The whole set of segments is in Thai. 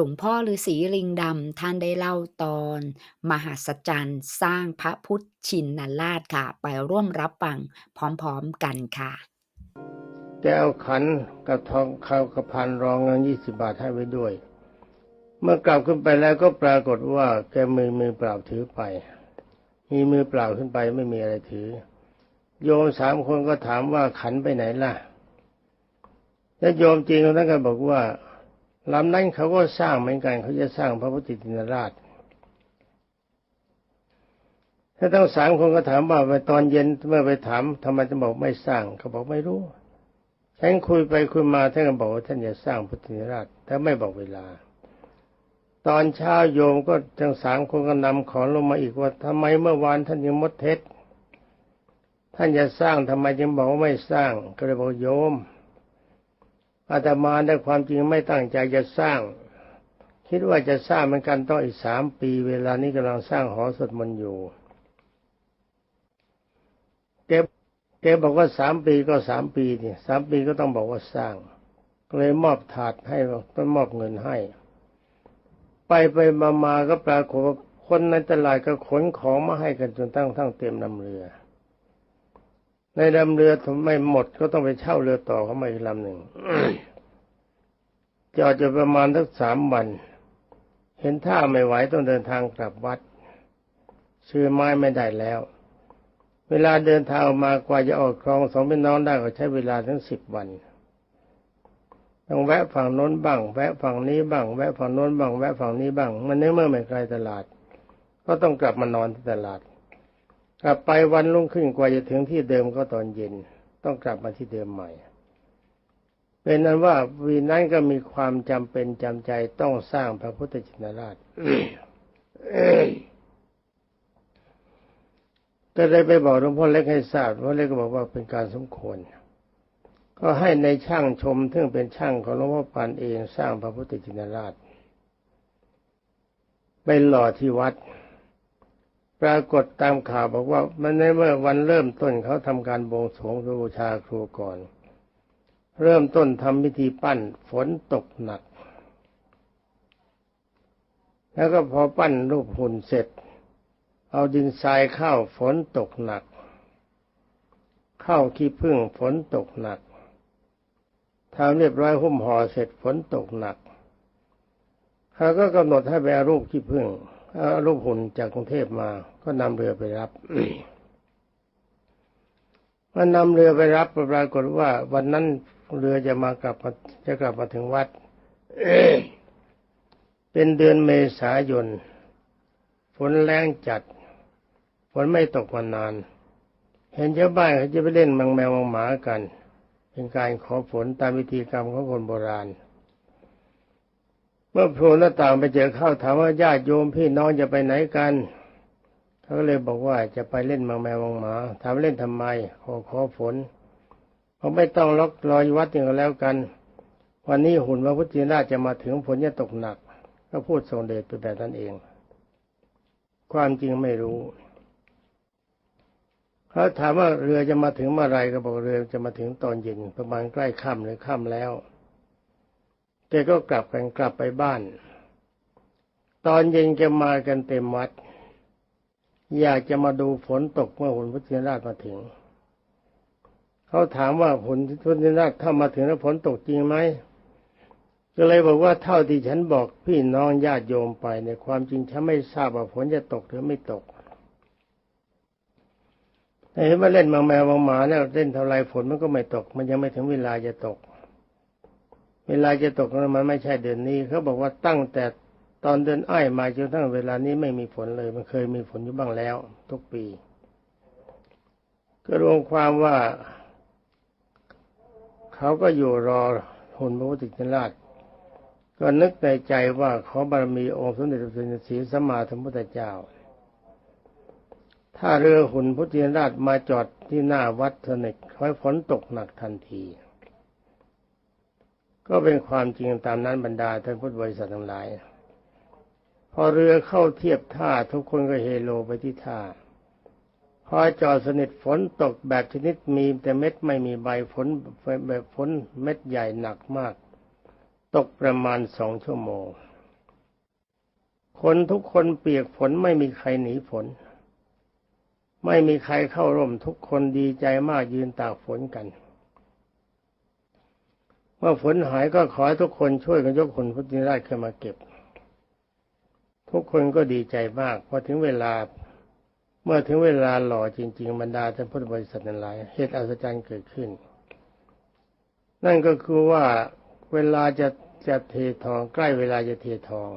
หลวงพ่อฤาษีลิงดำท่านได้เล่าตอน มหัศจรรย์สร้างพระพุทธชินราชค่ะ ไปร่วมรับฟังพร้อมๆกันค่ะแกเอาขันกับทองคำกับพันรองเงินยี่สิบาทให้ไว้ด้วย เมื่อกลับขึ้นไปแล้วก็ปรากฏว่าแกมือมือเปล่าถือไป มีมือเปล่าขึ้นไปไม่มีอะไรถือ โยมสามคนก็ถามว่าขันไปไหนล่ะ แล้วโยมจริงคนนั้นก็บอกว่า ลำนั้นเขาก็สร้างเหมือนกัน เขาจะสร้างพระพุทธจินราชถ้าทั้งสามคนก็ถามว่าไปตอนเย็นเมื่อไปถามทำไมจะบอกไม่สร้าง เขาบอกไม่รู้ฉันคุยไปคุยมาท่านก็บอกว่าท่านจะสร้างพุทธนิราชแต่ไม่บอกเวลา ตอนเช้าโยมก็ทั้งสามคนก็นำของลงมาอีกว่าทำไมเมื่อวานท่านยังมดเท็จ ท่านจะสร้างทำไมจึงบอกว่าไม่สร้าง ก็เลยบอกโยม อาตมาได้ความจริงไม่ตั้งใจจะสร้าง คิดว่าจะสร้างเหมือนกันต้องอีกสามปี เวลานี้กำลังสร้างหอสวดมนต์อยู่แกแกบอกว่าสามปีก็สามปีนี่สามปีก็ต้องบอกว่าสร้างก็เลยมอบถาดให้ต้องมอบเงินให้ ไปไปมามาก็ปรากฏว่าคนในตลาดก็ขนของมาให้กันจนตั้งทั้งเต็มลำเรือ ในลำเรือถ้าไม่หมดก็ต้องไปเช่าเรือต่อเข้ามาอีกลำหนึ่งจอดจะประมาณสักสามวัน เห็นท่าไม่ไหวต้องเดินทางกลับวัด ซื้อไม้ไม่ได้แล้ว เวลาเดินทางออกมากว่าจะออกคลองสองพี่น้องได้ก็ใช้เวลาทั้งสิบวันต้องแวะฝั่งโน้นบ้าง แวะฝั่งนี้บ้าง แวะฝั่งโน้นบ้าง แวะฝั่งนี้บ้าง มันเนื่อเมื่อไม่ไกลตลาด ก็ต้องกลับมานอนที่ตลาด กลับไปวันรุ่งขึ้นกว่าจะถึงที่เดิมก็ตอนเย็น ต้องกลับมาที่เดิมใหม่ เป็นนั้นว่าวีนั้นก็มีความจำเป็นจำใจต้องสร้างพระพุทธชินราชก็เลยไปบอกหลวงพ่อเล็กให้ทราบหลวงพ่อเล็กก็บอกว่าเป็นการสมควรก็ให้ในช่างชมซึ่งเป็นช่างของหลวงพ่อปานเองสร้างพระพุทธชินราชไปหล่อที่วัด ปรากฏตามข่าวบอกว่า มันในเมื่อวันเริ่มต้นเขาทำการบวงสรวงบูชาครูก่อน เริ่มต้นทำพิธีปั้นฝนตกหนัก แล้วก็พอปั้นรูปหุ่นเสร็จ เอาดินทรายเข้าฝนตกหนัก เข้าขี้ผึ้งฝนตกหนักทำเรียบร้อยหุ้มห่อเสร็จฝนตกหนักเขาก็กำหนดให้ไปเอารูปขี้ผึ้ง รูปหุ่นจากกรุงเทพมา ก็นำเรือไปรับมันนำเรือไปรับปรากฏว่า วันนั้นเรือจะมากลับมาจะกลับมาถึงวัด เป็นเดือนเมษายนฝนแรงจัดฝนไม่ตกมานาน เห็นชาวบ้านเขาจะไปเล่นมังแมวมังหมากัน เป็นการขอฝนตามวิธีกรรมของคนโบราณ มื่อโผล่หน้าต่างไปเจอเข้าถามว่าญาติโยมพี่น้องจะไปไหนกันเขาก็เลยบอกว่าจะไปเล่นมังแมวมังหมาถามเล่นทำไมขอขอฝนเขาไม่ต้องล็อกรอยวัดอย่างแล้วกัน วันนี้หุ่นพระพุทธราจะมาถึงฝนจะตกหนัก ก็พูดทรงเดชไปแบบนั้นเอง ความจริงไม่รู้เขาถามว่าเรือจะมาถึงเมื่อไรก็บอกเรือจะมาถึงตอนเย็นประมาณใกล้ค่ำหรือค่ำแล้ว แกก็กลับกันกลับไปบ้าน ตอนเย็นแกมากันเต็มวัด อยากจะมาดูฝนตกเมื่อหุ่นพุทธราชมาถึง เขาถามว่าผลพุทธราชถ้ามาถึงแล้วฝนตกจริงไหมก็เลยบอกว่าเท่าที่ฉันบอกพี่น้องญาติโยมไปในความจริงฉันไม่ทราบว่าฝนจะตกหรือไม่ตกแต่เห็นว่าเล่นมังแมวมังหมาเนี่ยเล่นเท่าไรฝนมันก็ไม่ตก มันยังไม่ถึงเวลาจะตก เวลาจะตกมันไม่ใช่เดือนนี้เขาบอกว่าตั้งแต่ตอนเดือนอ้ายมาจนทั้งเวลานี้ไม่มีฝนเลย มันเคยมีฝนอยู่บ้างแล้ว ทุกปี ก็รวมความว่า เขาก็อยู่รอหุ่นพระพุทธเจ้าก็นึกในใจว่าขอบารมีองค์สมเด็จพระสันสีสัมมาสัมพุทธเจ้า ถ้าเรือหุ่นพุทธราชมาจอดที่หน้าวัดเทนิกคอยฝนตกหนักทันที ก็เป็นความจริงตามนั้นบรรดาท่านพุทธบริษัททั้งหลาย พอเรือเข้าเทียบท่าทุกคนก็เฮโลไปที่ท่าพอจอดสนิทฝนตกแบบชนิดมีแต่เม็ดไม่มีใบฝนแบบฝนเม็ดใหญ่หนักมาก ตกประมาณสองชั่วโมง คนทุกคนเปียกฝนไม่มีใครหนีฝน ไม่มีใครเข้าร่มทุกคนดีใจมากยืนตากฝนกัน เมื่อฝนหายก็ขอให้ทุกคนช่วยกันยกคนพุทธิราชขึ้นมาเก็บ ทุกคนก็ดีใจมากพอถึงเวลา เมื่อถึงเวลาหล่อจริง ๆ บรรดาท่านพุทธบริษัทนั้นหลายเหตุอัศจรรย์เกิดขึ้น นั่นก็คือว่าเวลาจะจะเททองใกล้เวลาจะเททอง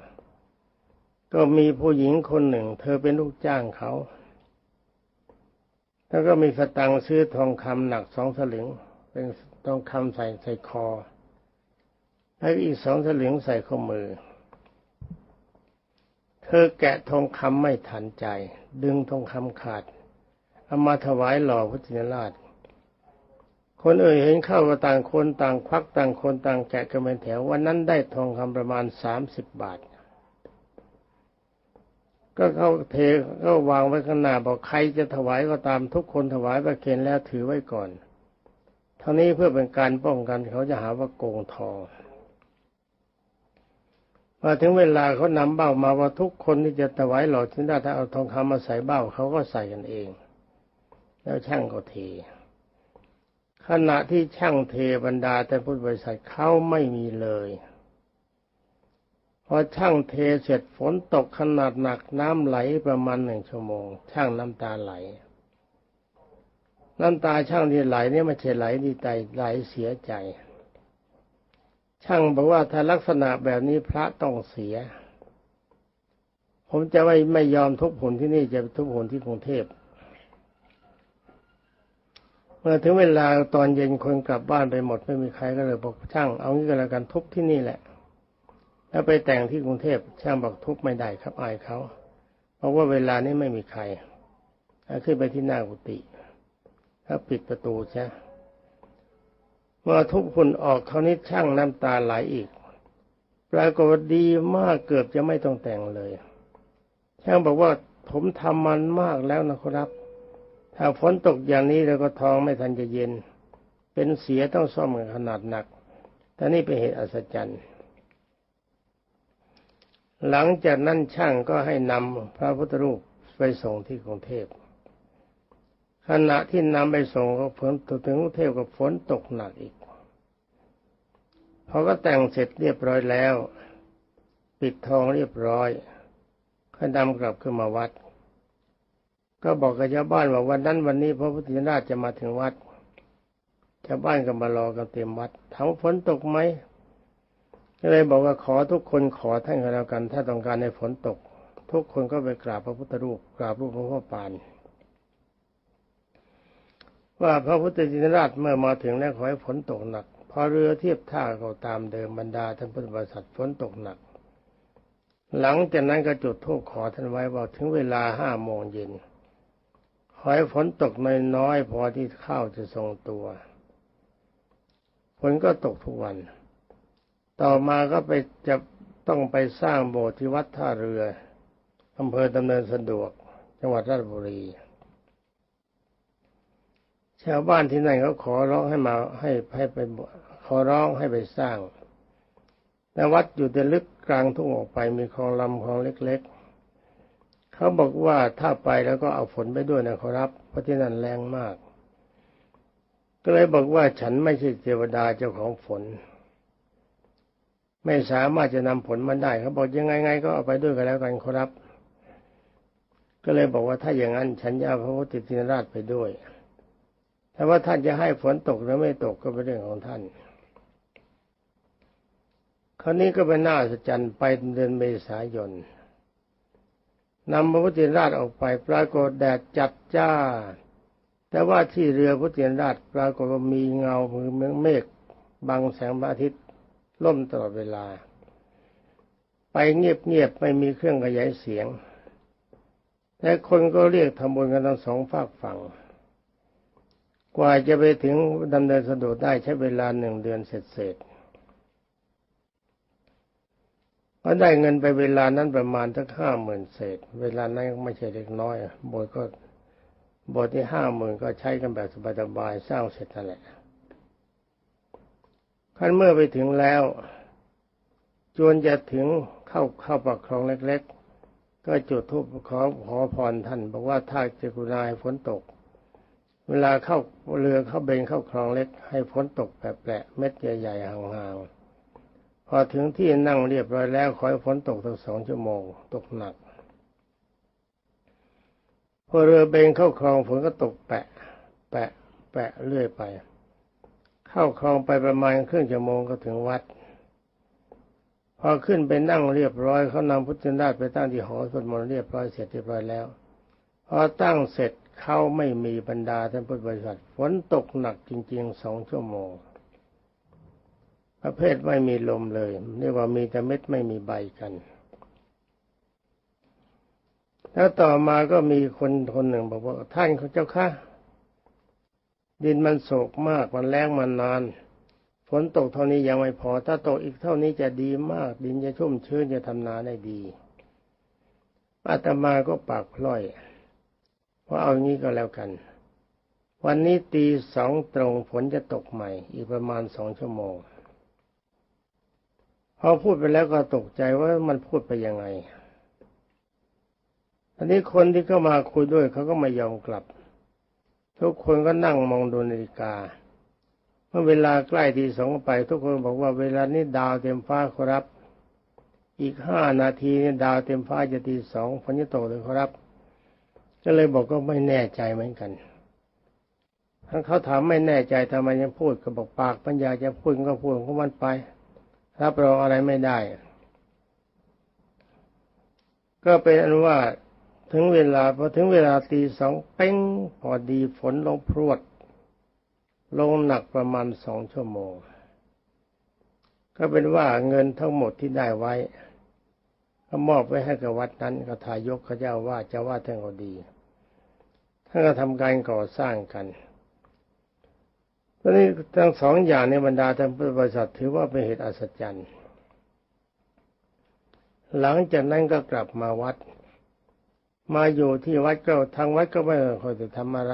ก็มีผู้หญิงคนหนึ่ง เธอเป็นลูกจ้างเขาแล้วก็มีสตังค์ซื้อทองคำหนักสองสลึง เป็นทองคำใส่ใส่คอ แล้อีกสองสลึงใส่ข้อมือ เธอแกะทองคำไม่ทันใจ ดึงทองคำขาดเอามาถวายหล่อพระจินราช คนเอ่ยเห็นเข้าก็ต่างคนต่างควักต่างคนต่างแกะกันเป็นแถววันนั้นได้ทองคำประมาณสามสิบบาท ก็เข้าเทก็วางไว้ข้างหน้าบอกใครจะถวายก็ตามทุกคนถวายประเคนแล้วถือไว้ก่อนเท่านี้เพื่อเป็นการป้องกันเขาจะหาว่าโกงทอง มาถึงเวลาเขานำเบ้ามาว่าทุกคนที่จะถวายหล่อทิ้งได้ถ้าเอาทองคำมาใส่เบ้าเขาก็ใส่กันเอง แล้วช่างก็เท ขณะที่ช่างเทบรรดาแต่พุทธบริษัทเขาไม่มีเลยพอช่างเทเสร็จฝนตกขนาดหนักน้ำไหลประมาณหนึ่งชั่วโมง ช่างน้ำตาไหล น้ำตาช่างที่ไหลเนี่ยไม่ใช่ไหลดีใจไหลเสียใจ ช่างบอกว่าถ้าลักษณะแบบนี้พระต้องเสีย ผมจะไม่ไม่ยอมทุบหุ่นที่นี่จะทุบหุ่นที่กรุงเทพเมื่อถึงเวลาตอนเย็นคนกลับบ้านไปหมดไม่มีใครก็เลยบอกช่างเอางี้ก็แล้วกันทุบที่นี่แหละ แล้วไปแต่งที่กรุงเทพช่างบอกทุบไม่ได้ครับอายเขาเพราะว่าเวลานี้ไม่มีใครขึ้นไปที่หน้ากุฏิถ้าปิดประตูใช่ เมื่อทุบหุ่นออกเขานี้ช่างน้ำตาไหลอีกปรากฏว่าดีมากเกือบจะไม่ต้องแต่งเลย ช่างบอกว่าผมทำมันมากแล้วนะครับ ถ้าฝนตกอย่างนี้แล้วก็ทองไม่ทันจะเย็น เป็นเสียต้องซ่อมกันขนาดหนักแต่นี่เป็นเหตุอัศจรรย์ หลังจากนั้นช่างก็ให้นำพระพุทธรูปไปส่งที่กรุงเทพ ขณะที่นำไปส่งก็ฝนตกถึงกรุงเทพก็ฝนตกหนักอีกพอก็แต่งเสร็จเรียบร้อยแล้ว ปิดทองเรียบร้อยก็นำกลับขึ้นมาวัด ก็บอกกับชาวบ้านว่าวันนั้นวันนี้พระพุทธราจะมาถึงวัดชาวบ้านก็มารอกันเต็มวัดถามว่าฝนตกไหมก็เลยบอกว่าขอทุกคนขอท่านก็แล้วกัน ถ้าต้องการให้ฝนตก ทุกคนก็ไปกราบพระพุทธรูปกราบรูปหลวงพ่อปาน ว่าพระพุทธจินราชเมื่อมาถึงแล้วขอให้ฝนตกหนัก พอเรือเทียบท่าก็ตามเดิมบรรดาท่านพุทธบริษัทฝนตกหนัก หลังจากนั้นก็จุดธูปขอท่านไว้ว่าถึงเวลาห้าโมงเย็นขอให้ฝนตกน้อยๆพอที่ข้าวจะทรงตัวฝนก็ตกทุกวัน ต่อมาก็ไปจะต้องไปสร้างโบสถ์ที่วัดท่าเรืออำเภอดำเนินสะดวก จังหวัดราชบุรี ชาวบ้านที่นั่นเขาขอร้องให้มาให้ให้ไปขอร้องให้ไปสร้างแต่วัดอยู่แต่ลึกกลางทุ่งออกไปมีคลองลำคลองเล็ก ๆ เขาบอกว่าถ้าไปแล้วก็เอาฝนไปด้วยนะขอรับเพราะที่นั่นแรงมาก ก็เลยบอกว่าฉันไม่ใช่เทวดาเจ้าของฝน ไม่สามารถจะนำผลมาได้เขาบอกยังไงไงก็เอาไปด้วยกันแล้วกันขอรับ ก็เลยบอกว่าถ้าอย่างนั้นฉันจะเอาพระพุทธจินราชไปด้วย แต่ว่าท่านจะให้ฝนตกหรือไม่ตกก็เป็นเรื่องของท่าน คราวนี้ก็เป็นหน้าสัจจันไปเดือนเมษายนนำพระพุทธจินราชออกไปปรากฏแดดจัดจ้า แต่ว่าที่เรือพระพุทธจินราชปรากฏว่ามีเงามือเมฆบังแสงพระอาทิตย์ล่มตลอดเวลา ไปเงียบๆไม่มีเครื่องขยายเสียงแต่คนก็เรียกทำบุญกันทั้งสองฝากฝั่ง กว่าจะไปถึงดำเนินสะดวกได้ใช้เวลาหนึ่งเดือนเสร็จๆก็ได้เงินไปเวลานั้นประมาณทั้งห้าหมื่นเศษ เวลานั้นไม่ใช่เล็กน้อยโบสถ์ก็โบสถ์ที่ห้าหมื่นก็ใช้กันแบบสบายๆสร้างเสร็จนั่นแหละขั้นเมื่อไปถึงแล้วจวนจะถึงเข้าเข้าปากคลองเล็ก ๆ ก็จุดธูปขอขอพรท่านบอกว่าถ้าจะกรุณาให้ฝนตก เวลาเข้าเรือเข้าเบนเข้าคลองเล็ก ให้ฝนตกแปะๆเม็ดใหญ่ๆห่างๆ พอถึงที่นั่งเรียบร้อยแล้วขอให้ฝนตกตั้งสองชั่วโมง ตกหนัก พอเรือเบนเข้าคลองฝนก็ตกแปะ แปะ แปะเรื่อยไป เข้าคลองไปประมาณครึ่งชั่วโมงก็ถึงวัด พอขึ้นไปนั่งเรียบร้อยเขานำพุทธนาถไปตั้งที่หอสวดมนต์เรียบร้อยเสร็จเรียบร้อยแล้วพอตั้งเสร็จ เขาไม่มีบรรดาท่านพุทธบริษัทฝนตกหนักจริงๆสองชั่วโมง ประเภทไม่มีลมเลยเรียกว่ามีแต่เม็ดไม่มีใบกันแล้วต่อมาก็มีคนคนหนึ่งบอกว่าท่านเขาเจ้าค่ะดินมันโศกมากมันแรงมานานฝนตกเท่านี้ยังไม่พอ ถ้าตกอีกเท่านี้จะดีมาก ดินจะชุ่มชื้นจะทำนาได้ดีอาตมาก็ปากพล่อย ว่าเอางี้ก็แล้วกัน วันนี้ตีสองตรงฝนจะตกใหม่ อีกประมาณสองชั่วโมงพอพูดไปแล้วก็ตกใจว่ามันพูดไปยังไงอันนี้คนที่เข้ามาคุยด้วยเขาก็ไม่ยอมกลับ ทุกคนก็นั่งมองดูนาฬิกา เมื่อเวลาใกล้ทีสองไป ทุกคนบอกว่าเวลานี้ดาวเต็มฟ้าครับ อีกห้านาทีนี่ดาวเต็มฟ้าจะตีสองฝนจะตกเลยครับ ก็เลยบอกก็ไม่แน่ใจเหมือนกันทั้งเขาถามไม่แน่ใจทำไมยังพูดก็บอกปากปัญญาจะพูดก็พูดของมันไปรับรองอะไรไม่ได้ ก็เป็นอันว่าถึงเวลาพอถึงเวลาตีสองเป้งพอดีฝนลงพรวด ลงหนักประมาณสองชั่วโมง ก็เป็นว่าเงินทั้งหมดที่ได้ไว้ ก็มอบไว้ให้กับวัดนั้นก็ทายกเขาเจ้าว่าจ้าว่าท่านก็ดีท่านก็ทำการก่อสร้างกันตอนนี้ทั้งสองอย่างในบรรดาท่านพุทธบริษัทถือว่าเป็นเหตุอัศจรรย์ หลังจากนั้นก็กลับมาวัด มาอยู่ที่วัดก็ทางวัดก็ไม่ค่อยจะทำอะไร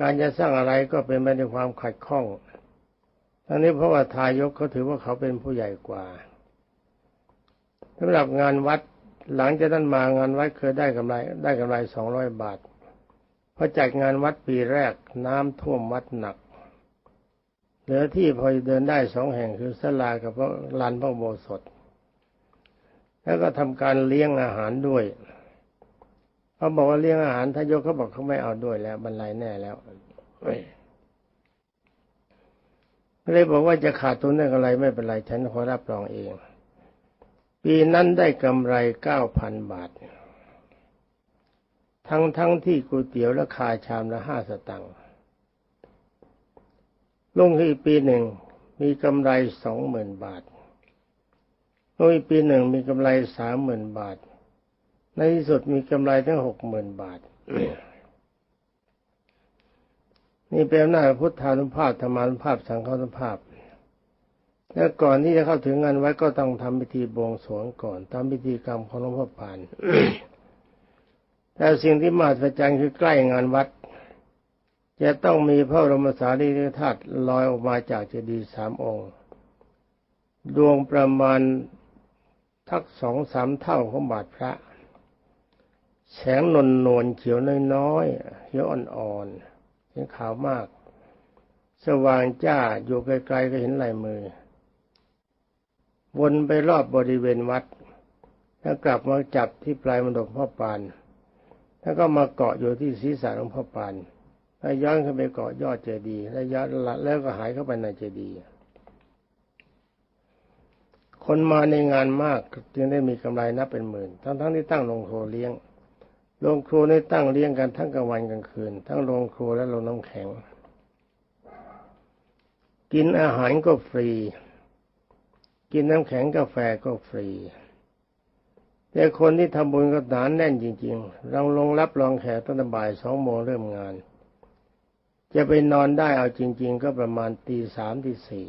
การจะสร้างอะไรก็เป็นไปด้วยความขัดข้องทั้งนี้เพราะว่าทายกเขาถือว่าเขาเป็นผู้ใหญ่กว่า สำหรับงานวัดหลังจากนั้นมางานวัดเคยได้กำไรได้กำไรสองร้อยบาทพอจัดงานวัดปีแรกน้ำท่วมวัดหนัก เหลือที่พอเดินได้สองแห่งคือสลากับลานพระโบสถแล้วก็ทำการเลี้ยงอาหารด้วยเขาบอกว่าเลี้ยงอาหารทายกเขาบอกเขาไม่เอาด้วยแล้วบรรลัยแน่แล้วเลยบอกว่าจะขาดทุนได้กำไรไม่เป็นไรฉันขอรับรองเอง ปีนั้นได้กำไรเก้าพันบาท ทั้งทั้งที่ก๋วยเตี๋ยวราคาชามละห้าสตังค์ลงที่ปีหนึ่งมีกำไรสองหมื่นบาทลงอีกปีหนึ่งมีกำไรสามหมื่นบาท ในที่สุดมีกำไรทั้งหกหมื่นบาทนี่เป็นหน้าพุทธานุภาพธรรมานุภาพ สังฆานุภาพ แล้วก่อนที่จะเข้าถึงงานไว้ก็ต้องทำพิธีบวงสรวงก่อนทำพิธีกรรมของหลวงพ่อปานแต่สิ่งที่มหัศจรรย์คือใกล้งานวัด จะต้องมีพระบรมสารีริกธาตุลอยออกมาจากเจดีย์สามองค์ ดวงประมาณทักสองสามเท่าของบาทพระ แสงนวลนวลเขียวน้อยๆเขียวอ่อนๆเห็นขาวมาก สว่างจ้าอยู่ไกลๆก็เห็นลายมือ วนไปรอบบริเวณวัด แล้วกลับมาจับที่ปลายมณฑปพ่อปาน แล้วก็มาเกาะอยู่ที่ศีรษะหลวงพ่อปานแล้วย้อนขึ้นไปเกาะยอดเจดีย์แล้วย้อนแล้วก็หายเข้าไปในเจดีย์คนมาในงานมากจึงได้มีกำไรนับเป็นหมื่น ทั้งๆที่ตั้งโรงครัวเลี้ยงโรงครัวได้ตั้งเลี้ยงกันทั้งกลางวันกลางคืน ทั้งโรงครัวและโรงน้ำแข็ง กินอาหารก็ฟรี กินน้ำแข็งกาแฟก็ฟรี แต่คนที่ทำบุญก็หนาแน่นจริงๆเราลงรับรองแขกตั้งแต่บ่ายสองโมงเริ่มงาน จะไปนอนได้เอาจริง ๆ ก็ประมาณตีสามตีสี่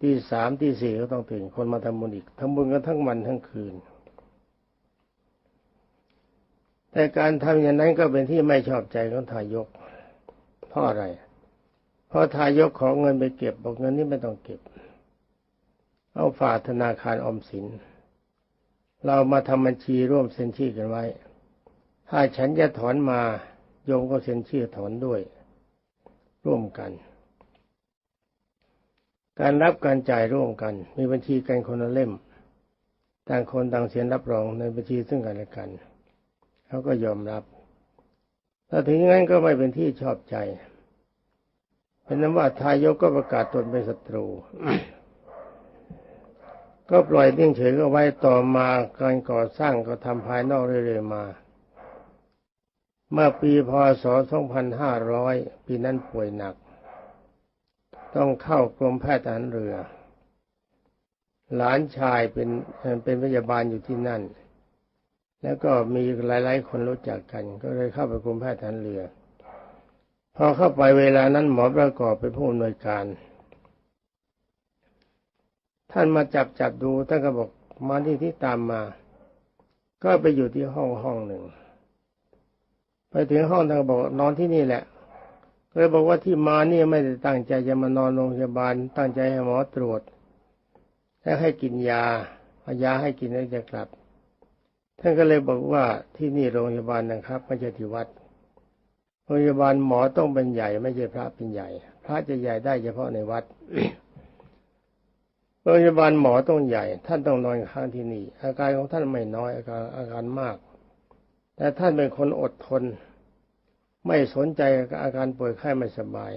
ตีสามตีสี่ก็ต้องตื่นคนมาทำบุญอีกทำบุญกันทั้งวันทั้งคืน แต่การทำอย่างนั้นก็เป็นที่ไม่ชอบใจของทายกเพราะอะไรเพราะทายกขอเงินไปเก็บบอกเงินนี้ไม่ต้องเก็บ เอาฝากธนาคารออมสิน เรามาทำบัญชีร่วมเซ็นชื่อกันไว้ ถ้าฉันจะถอนมาโยมก็เซ็นชื่อถอนด้วย ร่วมกัน การรับการจ่ายร่วมกัน มีบัญชีกันคนละเล่ม ต่างคนต่างเซ็นรับรองในบัญชีซึ่งกันและกันเขาก็ยอมรับ ถ้าถึงงั้นก็ไม่เป็นที่ชอบใจ เป็นนั้นว่าทายกก็ประกาศตนเป็นศัตรู ก็ปล่อยนิ่งเฉยก็ไว้ต่อมาการก่อสร้างก็ทำภายนอกเรื่อยๆมา เมื่อปีพศ 2500 ปีนั้นป่วยหนัก ต้องเข้ากรมแพทย์ทหารเรือ หลานชายเป็นเป็นพยาบาลอยู่ที่นั่น แล้วก็มีหลายๆ คนรู้จักกัน ก็เลยเข้าไปกรมแพทย์ทหารเรือ พอเข้าไปเวลานั้นหมอประกอบเป็นผู้อำนวยการ ท่านมาจับจับดูท่านก็บอกมาที่ที่ตามมา ก็ไปอยู่ที่ห้องห้องหนึ่ง ไปถึงห้องท่านก็บอกนอนที่นี่แหละก็เลยบอกว่าที่มาเนี่ยไม่ได้ตั้งใจจะมานอนโรงพยาบาล ตั้งใจให้หมอตรวจแล้วให้กินยาเอายาให้กินแล้วจะกลับ ท่านก็เลยบอกว่าที่นี่โรงพยาบาลนะครับไม่ใช่ที่วัดโรงพยาบาลหมอต้องเป็นใหญ่ ไม่ใช่พระเป็นใหญ่ พระจะใหญ่ได้เฉพาะในวัด โรงพยาบาลหมอต้องใหญ่ ท่านต้องนอนค้างที่นี่ อาการของท่านไม่น้อยอาการอาการมาก แต่ท่านเป็นคนอดทน ไม่สนใจอาการป่วยไข้ไม่สบาย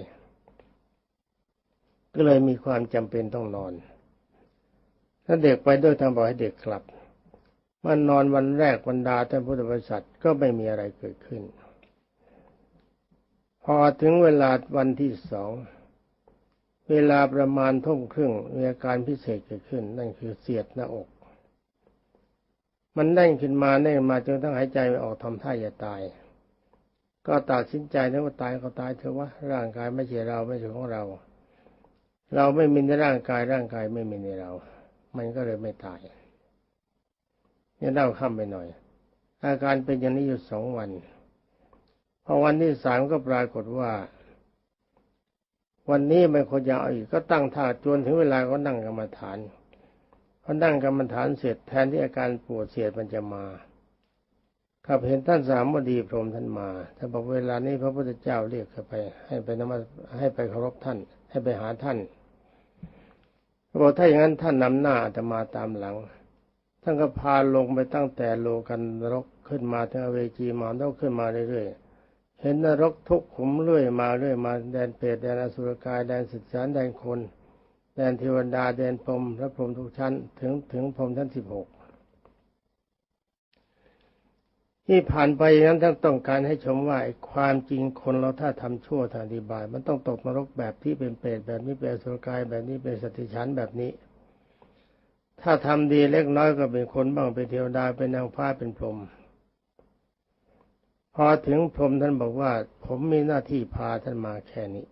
ก็เลยมีความจำเป็นต้องนอน ถ้าเด็กไปด้วยทางบอกให้เด็กกลับมันนอนวันแรกบรรดาท่านพุทธบริษัทก็ไม่มีอะไรเกิดขึ้น พอถึงเวลาวันที่สอง เวลาประมาณทุ่มครึ่งมีอาการพิเศษเกิดขึ้น นั่นคือเสียดหน้าอก มันแน่นขึ้นมาแน่นมาจนทั้งหายใจไม่ออกทำท่าจะตาย ก็ตัดสินใจนะว่าตายก็ตายเถอะวะร่างกายไม่ใช่เราไม่ใช่ของเรา เราไม่มีในร่างกายร่างกายไม่มีในเรา มันก็เลยไม่ตายเนี่ยเล่าข้ามไปหน่อย อาการเป็นอย่างนี้อยู่สองวันพอวันที่สามก็ปรากฏว่า วันนี้ไม่ควรจะเอาอีกก็ตั้งท่าจนถึงเวลาก็นั่งกรรมฐานพอนั่งกรรมฐานเสร็จแทนที่อาการปวดเสียดมันจะมาข้าพเห็นท่านสามบดีพรหมท่านมาท่านบอกเวลานี้พระพุทธเจ้าเรียกเข้าไป ให้ไปนมัสให้ไปเคารพท่าน ให้ไปหาท่านบอกถ้าอย่างนั้นท่านนำหน้าอาตมาตามหลัง ท่านก็พาลงไปตั้งแต่โลกันรกขึ้นมาถึงเวจีมานรกขึ้นมาเรื่อยๆ เห็นนรกทุกขุมเรื่อยมาเรื่อยมาแดนเปรตแดนอสุรกายแดนสิทธิสารแดนคน แดนเทวดาแดนพรหมและพรหมทุกชั้น ถึงถึงพรหมชั้นสิบหกที่ผ่านไปอย่างนั้นท่านต้องการให้ชมว่าความจริงคนเราถ้าทำชั่วทางดีบาย มันต้องตกนรกแบบที่เป็นเปรตแบบนี้เป็นอสุรกายแบบนี้เป็นสติชั้นแบบนี้ ถ้าทำดีเล็กน้อยก็เป็นคนบ้างเป็นเทวดาเป็นนางฟ้าเป็นพรหม พอถึงพรหมท่านบอกว่า ผมมีหน้าที่พาท่านมาแค่นี้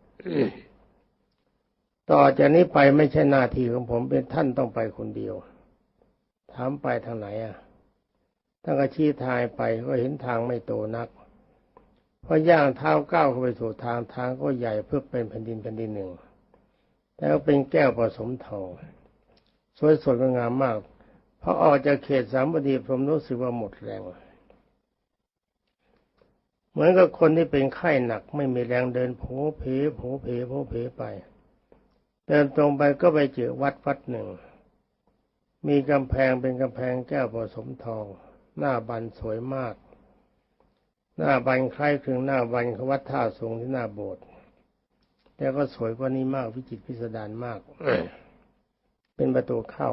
ต่อจากนี้ไปไม่ใช่หน้าที่ของผมเป็นท่านต้องไปคนเดียว ถามไปทางไหนอะท่านก็ชี้ทางไปก็เห็นทางไม่โตนักพอย่างเท้าก้าวเข้าไปสู่ทางทางก็ใหญ่เพื่อเป็นแผ่นดินแผ่นดินหนึ่งแต่ก็เป็นแก้วผสมทองสวยสดงามมากพอออกจากเขตสามบดีผมรู้สึกว่าหมดแรง เหมือนกับคนที่เป็นไข้หนักไม่มีแรงเดินโผเพโผเพโผเพไป เดินตรงไปก็ไปเจอวัดวัดหนึ่ง มีกำแพงเป็นกำแพงแก้วผสมทอง หน้าบันสวยมาก หน้าบันคล้ายคลึงหน้าบันของวัดท่าสูงที่หน้าโบสถ์แต่ก็สวยกว่านี้มากวิจิตรพิสดารมาก เป็นประตูเข้า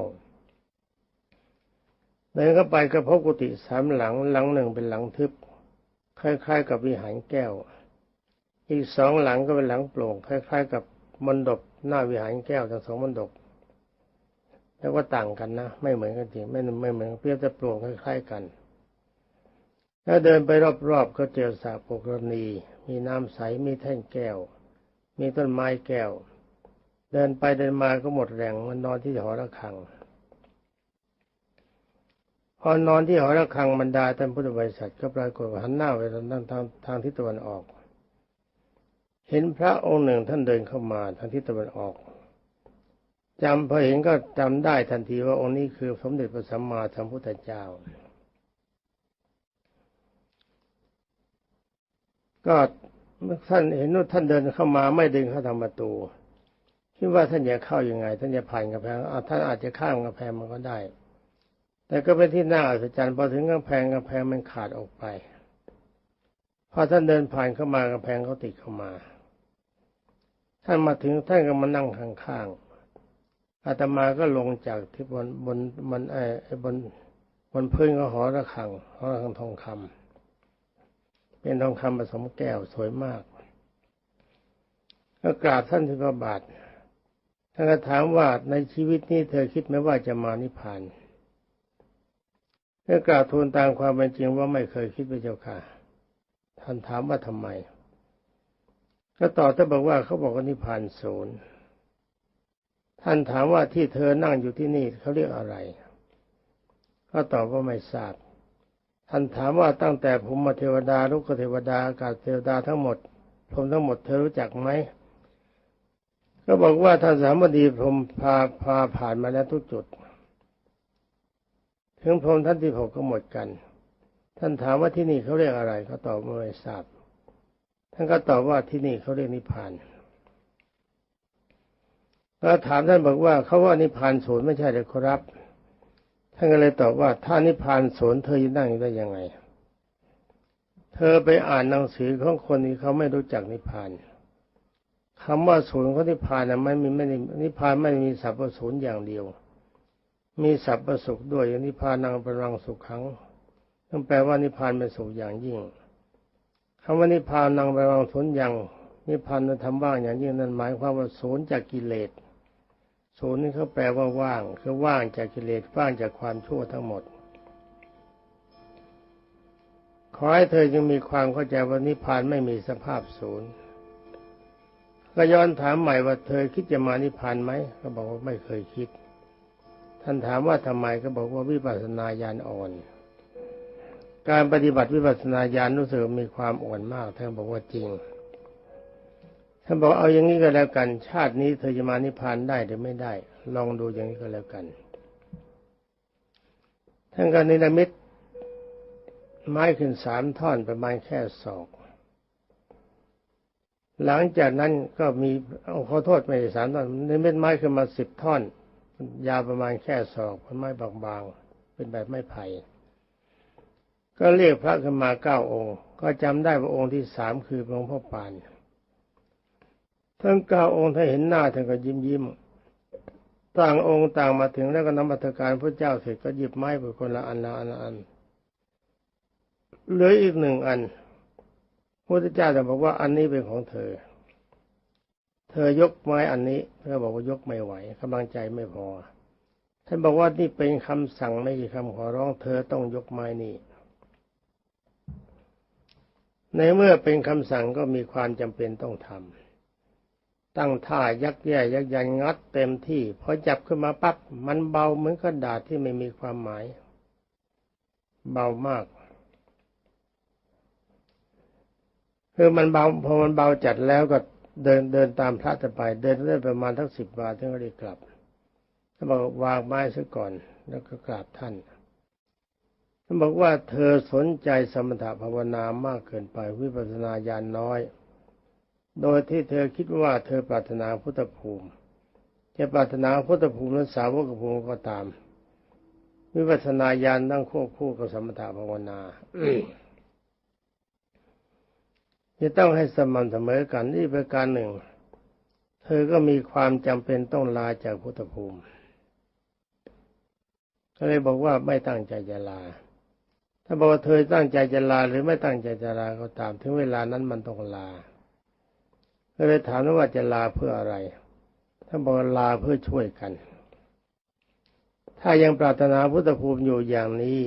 เดินเข้าไปก็พบกุฏิสามหลังหลังหนึ่งเป็นหลังทึบ คล้ายๆ กับวิหารแก้ว อีกสองหลังก็เป็นหลังโปร่งคล้าย ๆ กับมณฑปหน้าวิหารแก้วทั้งสองมณฑปแล้วก็ต่างกันนะ ไม่เหมือนกันจริงไม่ไม่เหมือนเปรียบแต่โปร่งคล้าย ๆ กัน แล้วเดินไปรอบๆก็เจอสระปกรณี มีน้ำใสมีแท่งแก้ว มีต้นไม้แก้ว เดินไปเดินมาก็หมดแรงมันนอนที่หอระฆัง พอนอนที่หอระฆังบรรดาท่านพุทธบริษัทก็ปรากฏหันหน้าไปทางทางทางทิศตะวันออก เห็นพระองค์หนึ่งท่านเดินเข้ามาทางทิศตะวันออกจำพอเห็นก็จำได้ทันทีว่าองค์นี้คือสมเด็จพระสัมมาสัมพุทธเจ้า ก็ท่านเห็นว่าท่านเดินเข้ามาไม่ดึงเข้าทางประตูคิดว่าท่านจะเข้ายังไง ท่านจะผ่านกำแพงอะท่านอาจจะข้ามกำแพงมันก็ได้ แต่ก็เป็นที่น่าอัศจรรย์พอถึงกำแพงกำแพงมันขาดออกไปพอท่านเดินผ่านเข้ามากำแพงเขาติดเข้ามา ท่านมาถึงท่านก็มานั่งข้างๆอาตมาก็ลงจากที่บนบนบนไอ้บนบนพื้นของหอระฆังหอระฆังทองคำเป็นทองคำผสมแก้วสวยมากก็กราบท่านที่พระบาทท่านก็ถามว่าในชีวิตนี้เธอคิดไหมว่าจะมานิพพาน ก็กราบทูลตามความเป็นจริงว่าไม่เคยคิดพระเจ้าค่ะ ท่านถามว่าทำไม ก็ตอบท่านบอกว่าเขาบอกว่านิพพานศูนย์ ท่านถามว่าที่เธอนั่งอยู่ที่นี่เขาเรียกอะไร ก็ตอบว่าไม่ทราบ ท่านถามว่าตั้งแต่ภูมิเทวดาลูกเทวดาอากาศเทวดาทั้งหมดพรหมทั้งหมดเธอรู้จักไหมก็บอกว่าท่านสามดีพรมพาพาผ่านมาแล้วทุกจุด ถึงพรหมท่านที่หกก็หมดกัน ท่านถามว่าที่นี่เขาเรียกอะไรเขาตอบว่าไม่ทราบ ท่านก็ตอบว่าที่นี่เขาเรียกนิพพานแล้วถามท่านบอกว่าเขาว่านิพพานศูนย์ไม่ใช่หรือครับ ท่านก็เลยตอบว่าถ้านิพพานศูนย์เธอจะนั่งอยู่ได้ยังไง เธอไปอ่านหนังสือของคนที่เขาไม่รู้จักนิพพานคำว่าศูนย์ของนิพพานนะไม่มีไม่นิพพานไม่มีสัพพศูนย์อย่างเดียว มีสัพพสุขด้วยอย่างนิพพานังปรังสุขขังนั่นแปลว่านิพพานเป็นสุขอย่างยิ่งคำว่านิพพานังปรังสุนย่างนิพพานนั้นทำว่างอย่างยิ่งนั้นหมายความว่าศูนย์จากกิเลสศูนย์นี่เขาแปลว่าว่างคือว่างจากกิเลสว่างจากความชั่วทั้งหมด ขอให้เธอจึงมีความเข้าใจว่านิพพานไม่มีสภาพศูนย์ก็ย้อนถามใหม่ว่าเธอคิดจะมานิพพานไหมก็บอกว่าไม่เคยคิด ท่านถามว่าทำไมก็บอกว่าวิปัสสนาญาณอ่อน การปฏิบัติวิปัสสนาญาณรู้สึกมีความอ่อนมากท่านบอกว่าจริง ท่านบอกเอาอย่างนี้ก็แล้วกัน ชาตินี้เธอจะมานิพพานได้หรือไม่ได้ ลองดูอย่างนี้ก็แล้วกัน ท่านก็นิรมิตไม้ขึ้นสามท่อนประมาณแค่ศอก หลังจากนั้นก็มีเอาขอโทษไม่ใช่สามท่อนนิมิตไม้ขึ้นมาสิบท่อน ยาวประมาณแค่ศอกเป็นไม้บางๆเป็นแบบไม้ไผ่ก็เรียกพระขึ้นมาเก้าองค์ ก็จำได้ว่าองค์ที่สามคือหลวงพ่อปานทั้งเก้าองค์ถ้าเห็นหน้าท่านก็ยิ้มยิ้มต่างองค์ต่างมาถึงแล้วก็นมัสการพระเจ้าเสร็จก็หยิบไม้ไปคนละอันละอันละอันเหลืออีกหนึ่งอันพระเจ้าจะบอกว่าอันนี้เป็นของเธอ เธอยกไม้อันนี้เธอบอกว่ายกไม่ไหวกำลังใจไม่พอ ท่านบอกว่านี่เป็นคำสั่งไม่ใช่คำขอร้องเธอต้องยกไม้นี้ในเมื่อเป็นคำสั่งก็มีความจำเป็นต้องทำตั้งท่ายักแย่ยักยันงัดเต็มที่พอจับขึ้นมาปั๊บมันเบาเหมือนกระดาษที่ไม่มีความหมาย เบามากคือมันเบาพอมันเบาจัดแล้วก็ เดินเดินตามพระจะไป เดินได้ประมาณทั้งสิบบาทถึงก็ได้กลับท่านบอกวางไม้ซะก่อนแล้วก็กราบท่านท่านบอกว่าเธอสนใจสมถภาวนามากเกินไปวิปัสสนาญาณน้อย โดยที่เธอคิดว่าเธอปรารถนาพุทธภูมิจะปรารถนาพุทธภูมิและสาวกภูมิก็ตามวิปัสสนาญาณต้องควบคู่กับสมถภาวนา จะต้องให้สม่ำเสมอกันนี่ประการหนึ่ง เธอก็มีความจำเป็นต้องลาจากพุทธภูมิก็เลยบอกว่าไม่ตั้งใจจะลา ถ้าบอกว่าเธอตั้งใจจะลาหรือไม่ตั้งใจจะลาก็ตาม ถึงเวลานั้นมันต้องลา ก็เลยถามว่าจะลาเพื่ออะไร ถ้าบอกลาเพื่อช่วยกัน ถ้ายังปรารถนาพุทธภูมิอยู่อย่างนี้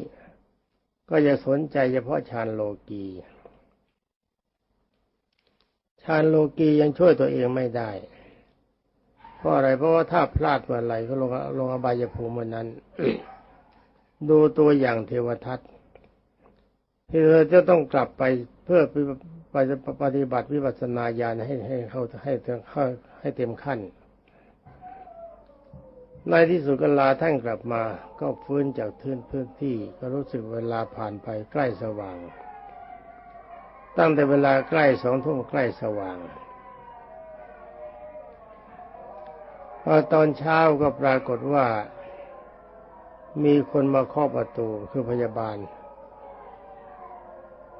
ก็จะสนใจเฉพาะฌานโลกี ฌานโลกียังช่วยตัวเองไม่ได้ เพราะอะไรเพราะว่าถ้าพลาดเมื่อไหร่ก็ลงลงอบายภูมิเมื่อนั้น ดูตัวอย่างเทวทัตที่เธอจะต้องกลับไปเพื่อไปปฏิบัติวิปัสสนาญาณให้ให้เข้าให้เต็มให้เต็มขั้น ในที่สุดก็ลาท่านกลับมา ก็ฟื้นจากทื่นพื้นที่ ก็รู้สึกเวลาผ่านไปใกล้สว่าง ตั้งแต่เวลาใกล้สองทุ่มใกล้สว่างพอตอนเช้าก็ปรากฏว่า มีคนมาเคาะประตูคือพยาบาล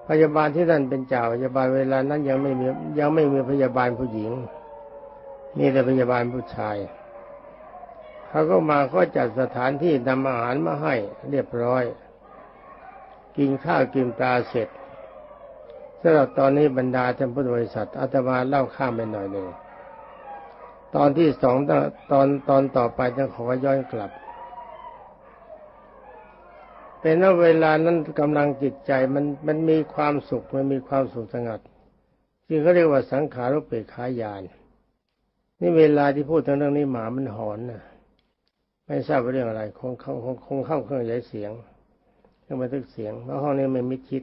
พยาบาลที่นั่นเป็นเจ้าพยาบาลเวลานั้นยังไม่มียังไม่มีพยาบาลผู้หญิงมีแต่พยาบาลผู้ชายเขาก็มาก็จัดสถานที่นำอาหารมาให้เรียบร้อย กินข้าวกินปลาเสร็จ สำหรับตอนนี้บรรดาท่านพุทธบริษัทอาตมาเล่าข้ามไปหน่อยหนึ่งตอนที่สองตอนตอนต่อไปจะขอย้อนกลับ เป็นว่าเวลานั้นกำลังจิตใจมันมันมีความสุขมันมีความสุขสงัดที่เขาเรียกว่าสังขารุปเปกขายานนี่เวลาที่พูดถึงเรื่องนี้หมามันหอนนะไม่ทราบว่าเรื่องอะไรคงคงคงคงเข้าเครื่องขยายเสียงเครื่องบันทึกเสียงเพราะห้องนี้ไม่มิดชิด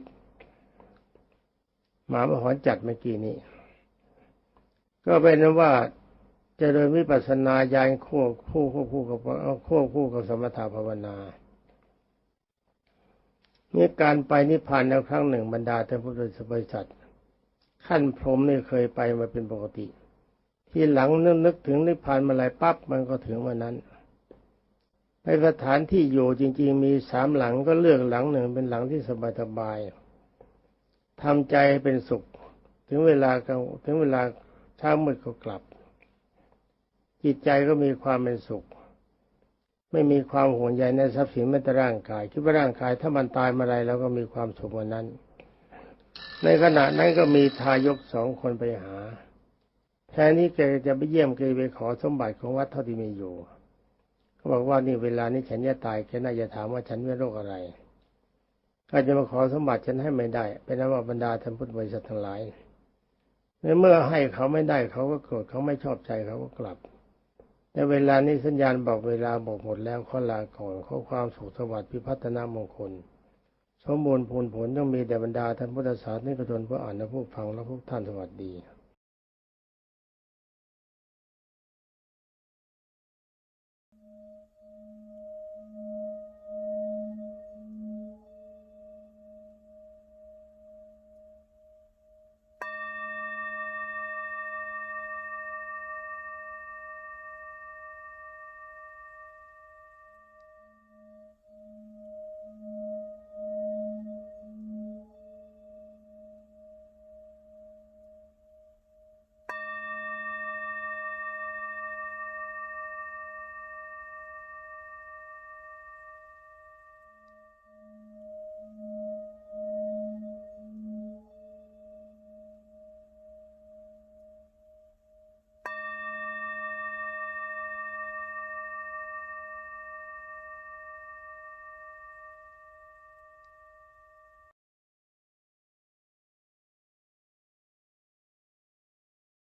หมามันหอนจัดเมื่อกี้นี้ ก็เป็นว่าเจะโดยวิปัสสนาญาณคู่คู่คู่คู่กับคู่คู่กับสมถภาวนาเมีการไปนิพพานในครั้งหนึ่งบรรดาท่านพุทธบริษัทขั้นพรหมนี่เคยไปมาเป็นปกติ ที่หลังนึกนึกถึงนิพพานมาหลปั๊บมันก็ถึงวันนั้นในสถานที่อยู่จริง ๆ มีสามหลังก็เลือกหลังหนึ่งเป็นหลังที่สบายๆ ทำใจให้เป็นสุข ถึงเวลากลางถึงเวลาเช้ามืดก็กลับ จิตใจก็มีความเป็นสุข ไม่มีความห่วงใยในทรัพย์สินแม้แต่ร่างกายคิดว่าร่างกายถ้ามันตายเมื่อไรเราก็มีความสุขวันนั้น ในขณะนั้นก็มีทายกสองคนไปหาแทนที่แกจะไปเยี่ยมแกไปขอสมบัติของวัดเท่าที่มีอยู่เขาบอกว่านี่เวลานี้ฉันจะตายแกน่าจะถามว่าฉันเป็นโรคอะไร ก็จะมาขอสมบัติฉันให้ไม่ได้ เป็นนั้นว่าบรรดาท่านพุทธบริษัททั้งหลายในเมื่อให้เขาไม่ได้เขาก็โกรธเขาไม่ชอบใจเขาก็กลับในเวลานี้สัญญาณบอกเวลาบอกหมดแล้วขอลาก่อนขอความสุขสวัสดิ์พิพัฒนามงคล สมบูรณ์ผลผลต้องมีแต่บรรดาท่านพุทธศาสนิกชนผู้อ่านและผู้ฟังและผู้ท่านสวัสดี